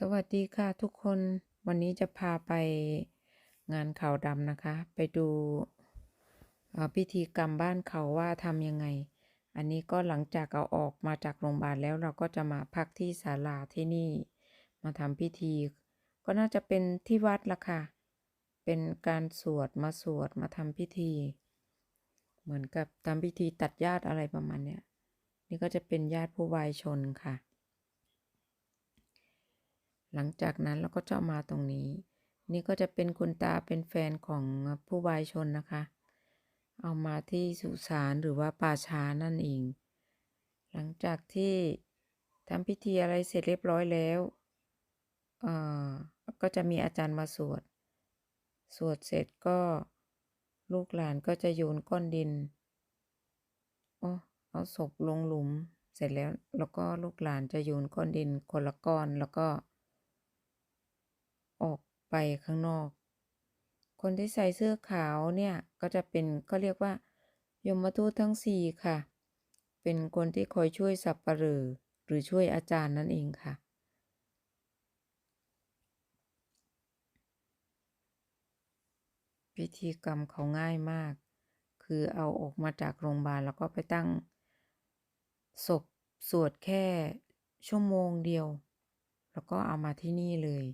สวัสดีค่ะทุกคนวันนี้จะพาไปงานขาวดำนะคะ ไปดูพิธีกรรมบ้านเขาว่าทำยังไง อันนี้ก็หลังจากเอาออกมาจากโรงพยาบาลแล้วเราก็จะมาพักที่ศาลาที่นี่ มาทำพิธี ก็น่าจะเป็นที่วัดละค่ะ เป็นการสวดมาสวดมาทำพิธี เหมือนกับทำพิธีตัดญาติอะไรประมาณเนี้ยนี่ก็จะเป็นญาติผู้วายชนค่ะ หลังจากนั้นเราก็จะมาตรงนี้ นี่ก็จะเป็นคุณตาเป็นแฟนของผู้วายชนนะคะ เอามาที่สุสานหรือว่าป่าช้านั่นเอง หลังจากที่ทำพิธีอะไรเสร็จเรียบร้อยแล้วเอ่อก็จะมีอาจารย์มาสวด สวดเสร็จก็ลูกหลานก็จะโยนก้อนดินโอ้เอาศพลงหลุมเสร็จแล้ว แล้วก็ลูกหลานจะโยนก้อนดินคนละก้อนแล้วก็ ออกไปข้างนอก คนที่ใส่เสื้อขาวเนี่ยก็จะเป็นก็เรียกว่ายมทูตทั้งสี่ค่ะ เป็นคนที่คอยช่วยสับปะเหร่อหรือช่วยอาจารย์นั่นเองค่ะ พิธีกรรมเขาง่ายมาก คือเอาออกมาจากโรงพยาบาลแล้วก็ไปตั้งศพสวดแค่ชั่วโมงเดียว แล้วก็เอามาที่นี่เลย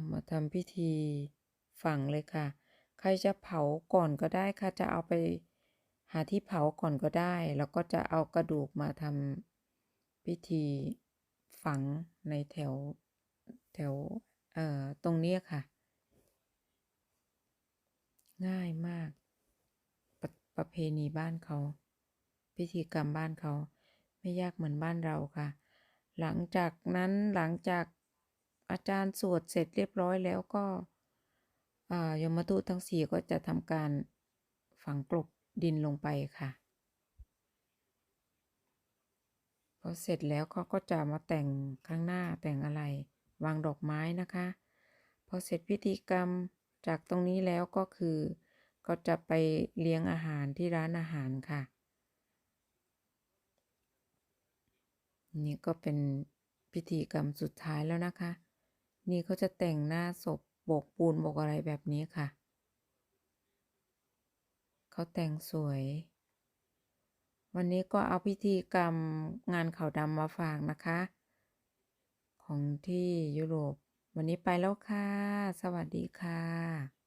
เอามาทำพิธีฝังเลยค่ะ ใครจะเผาก่อนก็ได้ค่ะ จะเอาไปหาที่เผาก่อนก็ได้ แล้วก็จะเอากระดูกมาทำพิธีฝังในแถวแถวเอ่อตรงนี้ค่ะ ง่ายมากปประเพณีบ้านเขา พิธีกรรมบ้านเขา ไม่ยากเหมือนบ้านเราค่ะ หลังจากนั้นหลังจาก อาจารย์สวดเสร็จเรียบร้อยแล้วก็ยมทูตทั้งสี่ก็จะทำการฝังกลบดินลงไปค่ะพอเสร็จแล้วเขาก็จะมาแต่งข้างหน้าแต่งอะไร วางดอกไม้นะคะ พอเสร็จพิธีกรรมจากตรงนี้แล้วก็คือ ก็จะไปเลี้ยงอาหารที่ร้านอาหารค่ะ นี่ก็เป็นพิธีกรรมสุดท้ายแล้วนะคะ นี่เขาจะแต่งหน้าศพโบกปูนโบกอะไรแบบนี้ค่ะ เขาแต่งสวย วันนี้ก็เอาพิธีกรรมงานเขาดำมาฝากนะคะ ของที่ยุโรป วันนี้ไปแล้วค่ะ สวัสดีค่ะ